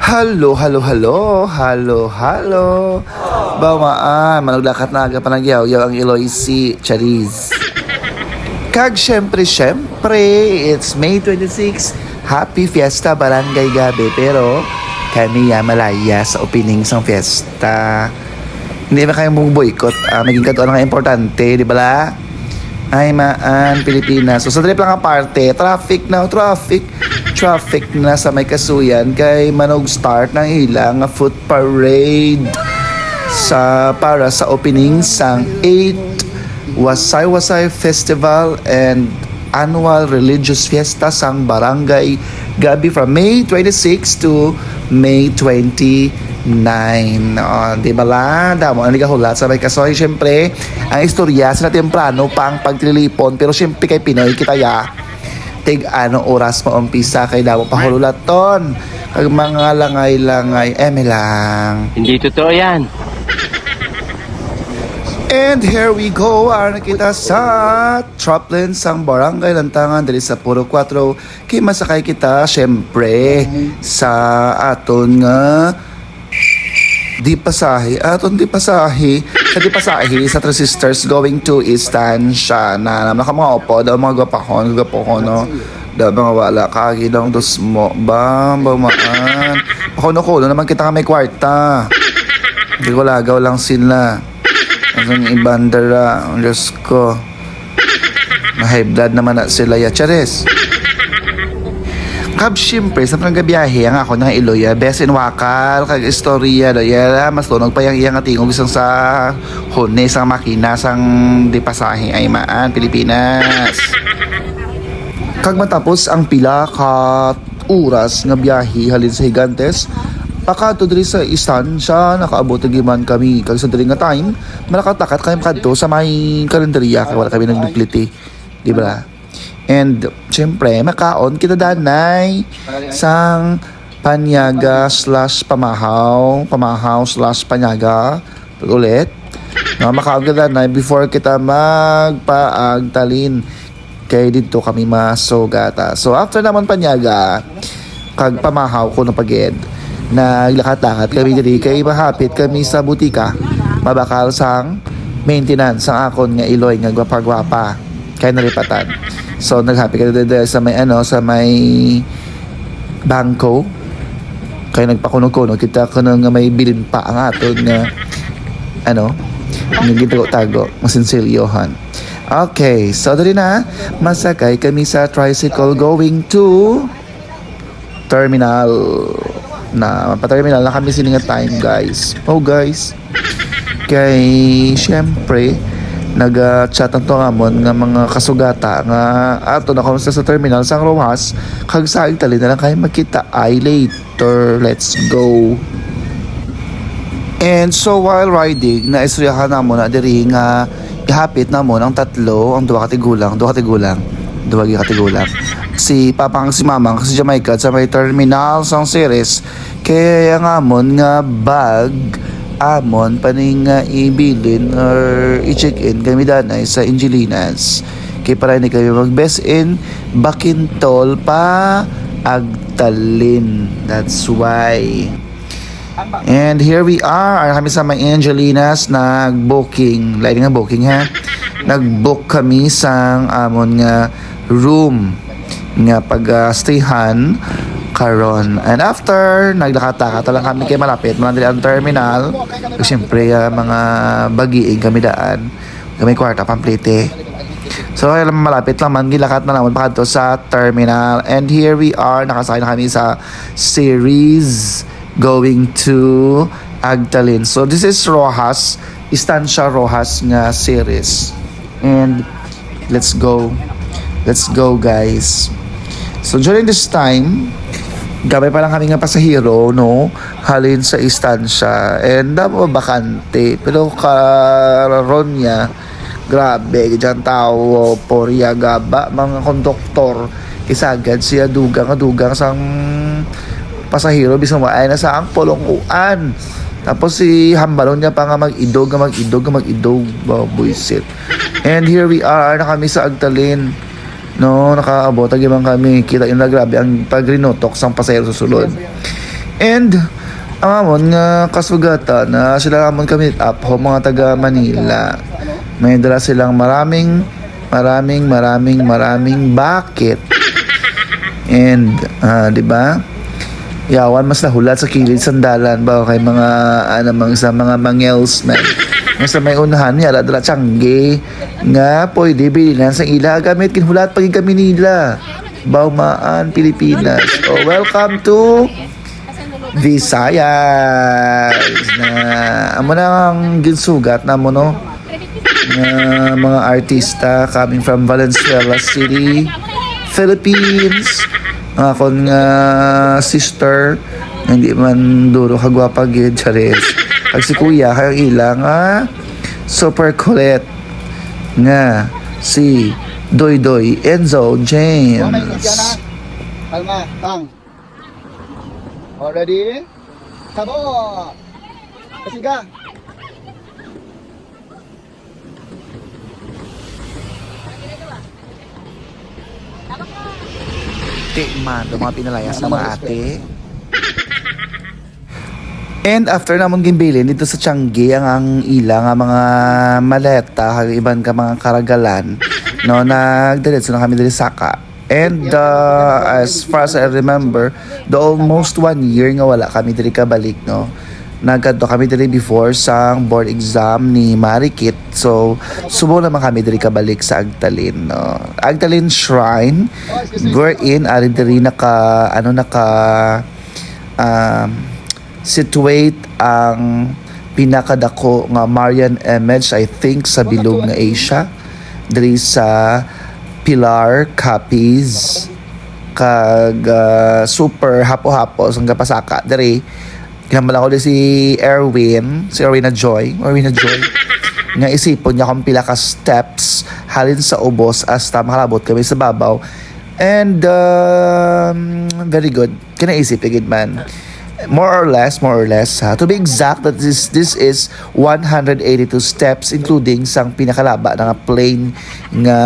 Halo, halo, halo, halo, halo. Bawaan, managlakat na aga pa nagyaw-yaw ang Eloise Chariz. Kag syempre, syempre, it's May 26, Happy Fiesta Barangay Gabi. Pero kami ya malaya sa opening ng fiesta. Hindi ba kayong mong boycott? Ah, maging kato nga importante, di ba la? Ay maan, Pilipinas. So sa trip lang ang parte, traffic na, traffic. Traffic na sa may kasuyan kay manog start ng ilang foot parade sa para sa opening sang 8 Wasay Wasay Festival and annual religious fiesta sang Barangay Gabi from May 26 to May 29. Oh, di ba la? Damo, ang hulat sa may kasoy. Siyempre, ang istorya sa temprano pa ang pagtilipon. Pero siyempre kay Pinoy, kita ya. Tig ano oras mo umpisa kay damo pahululaton. Kag mga langay-langay, eme lang. Hindi totoo yan. And here we go, ara na kita sa Troplin sang Barangay Lantangan dali sa Puro 4 kay masakay kita syempre sa aton nga di pasahe aton di pasahe sa di pasahe sa Three Sisters going to Estancia na naman ka mga opo daw mga gapahon gapahon no daw mga wala kagi lang dos mo ba bamaan ako no ko naman kita ka may kwarta hindi ko lagaw lang sila ang ibandara, ang Diyos ko. Na-high blood naman na sila ya Chares. Kab siyempre, sa mga gabiyahe, ang ako ng Iloya, best in wakal, kag istorya, do, yala, mas tunog pa yung iyang atingog isang sa hone, sang makina, sang di pasahe ay maan, Pilipinas. Kag matapos ang pila ka oras nga biyahe halin sa Higantes, Pakato diri sa istansya, nakaabot giman kami kag sa diri nga time, malakatakat kami kadto sa may kalendarya kay wala kami nagdupliti, di ba? And syempre, makaon kita danay sang panyaga slash pamahaw, pamahaw slash panyaga, ulit. No, makaon kita danay before kita magpaagtalin kay dito kami masugata. So after naman panyaga, kag pamahaw ko na paged, naglakat-lakat kami diri kay mahapit kami sa butika mabakal sang maintenance sang akon nga iloy nga gwapa-gwapa kay naripatan so naghappy ka dito sa may ano sa may bangko? Kay nagpakuno-kuno kita kuno nga may bilin pa ang aton nga ano? Nga gitago-tago masinsilyohan okay so dali na. Masakay kami sa tricycle going to terminal. Na pa-terminal na kami sininga time guys. Oh guys. Kay syempre nag-chat ang tungamon nga mga kasugata nga ato na kamusta sa terminal sa Rojas kag sa Italy na lang kayo magkita. Ay later let's go. And so while riding na istoryahan na mo na diri nga ihapit na mo ang tatlo ang duwa katigulang duwa katigulang duwa katigulang si papang si mamang si Jamaica sa may terminal sang series. Kaya nga amon nga bag amon paning nga ibilin or i-check-in kami danay sa Angelinas kay para ni kami mag best in Bakintol pa Agtalin. That's why. And here we are, kami sa may Angelinas, nag-booking, lain nga booking ha, nag-book kami sa amon nga room nga pag-stayhan karon and after naglakata lang kami kay malapit man dili ang terminal. So, syempre uh, mga bagiing kami daan. Kami kwarta pamplete so alam malapit lang man gilakat na naman pa sa terminal. And here we are nakasakay na kami sa series going to Agdalin. So this is Rojas Estancia Rojas nga series. And let's go. Let's go guys. So during this time, gabi pa lang kami nga pasahero, no? Halin sa istansya. And damo bakante. Pero karon niya, grabe, dyan tao, porya, gaba, mga konduktor, isagad siya dugang, dugang sang pasahero, bisang maay na sa ang polongkuan. Tapos si Hambalon niya pa nga mag-idog, mag-idog, mag-idog, baboy sit. And here we are, na kami sa Agtalin No, nakaabot agi man kami kita yun na grabe ang pagrinotok sang pasayro sa sulod. And ang amon nga kasugata na sila amon kami up ho mga taga Manila. May dala silang maraming maraming maraming maraming bakit. And ah, di ba? Yawan mas nahulat sa kilid sandalan ba kay mga ano mga sa mga mangels na nga sa may unahan niya dala tiyangge nga pwede bilinan sa ila gamit kinhulat pagin kami nila Baumaan, Pilipinas. Oh, welcome to Visayas na amo na ang ginsugat na mo no nga mga artista coming from Valenzuela City, Philippines. Akon nga sister hindi man duro kagwapa gid charis. Pag si kuya kayong ilang ah, super kulit nga si Doy Doy Enzo. James. Kalma, tang. Already? Tabo! Kasiga. Tikman, mga pinalayas ng mga ate. And after namon gimbilin dito sa Changi ang ang ila nga mga maleta kag iban ka mga karagalan no nagdiretso na kami diri Saka. And uh, as far as I remember, the almost one year nga wala kami diri kabalik no. Nagkadto kami diri before sa board exam ni Marikit. So, subo naman kami diri kabalik sa Agtalin no. Agtalin Shrine wherein ari diri naka ano naka um, situate ang pinakadako nga Marian image I think sa bilog nga Asia diri sa Pilar Capiz kag ah, super hapo-hapo sang kapasaka diri kinambala ko si Erwin si Erwin na Joy Erwin na Joy nga isipon niya kung pila ka steps halin sa ubos hasta makalabot kami sa babaw. And um, very good. Kinaisip igid man more or less, more or less, ha? to be exact, that this, this is 182 steps including sang pinakalaba ng plain nga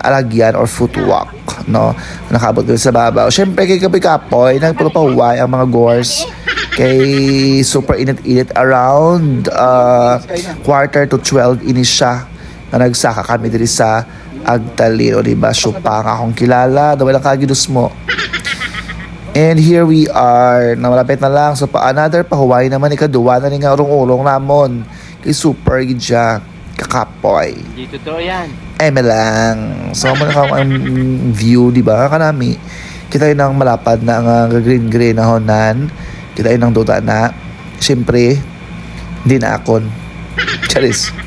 alagyan or footwalk, no? Nakabot ko sa babaw. Siyempre, kay Kapoy Kapoy, nagpulupahuway ang mga gores kay super init-init around uh, quarter to 12 ini siya na nagsaka kami diri sa Agtalino, di ba? Supang akong kilala, daw lang kagidus mo. And here we are, na malapit na lang. So, pa another pahuway naman, ikaduwa na rin nga urong-urong namon. Kay Super Gidya, kakapoy. Hindi totoo yan. Eme lang. So, mo na ang view, di ba? Kanami. Kita yun ang malapad na ang green-green na honan. Kita yun ang duta na. Siyempre, hindi na akon. Charis.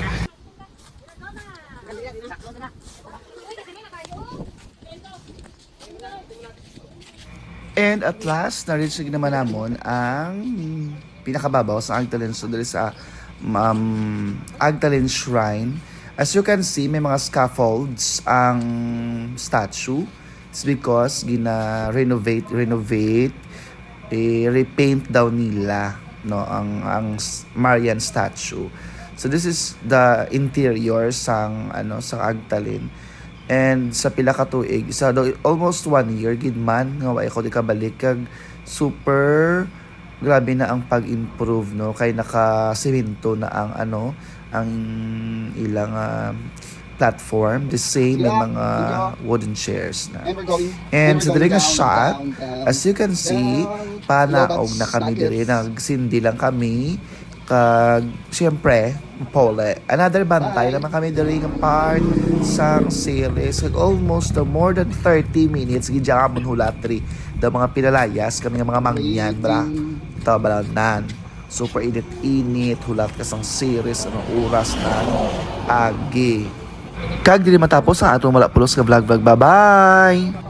And at last, na-reach naman namon ang pinakababaw sa Agtalin. So, dali sa um, Agtalin Shrine. As you can see, may mga scaffolds ang statue. It's because gina-renovate, renovate, eh, repaint daw nila no ang ang Marian statue. So this is the interior sang ano sa Agtalin. And sa pila ka tuig, sa almost one year gid man nga wa ko di kabalik. Kag super grabe na ang pag-improve no? Kay naka na ang ano ang ilang ah, platform. The same may mga wooden chairs na. And sa diri nga shot, as you can see, panaog na kami diri, nagsindi lang kami. Kag, siyempre, pole. Another bantay naman kami diri nga part sa series. Kag almost the more than 30 minutes, gidya ka hulatri. The mga pinalayas, kami mga mangyan, bra. Ito, balanan. Super init-init, hulat ka sang series, anong oras na, agi. Kag dili matapos ang atong wala pulos nga vlog vlog. Bye-bye!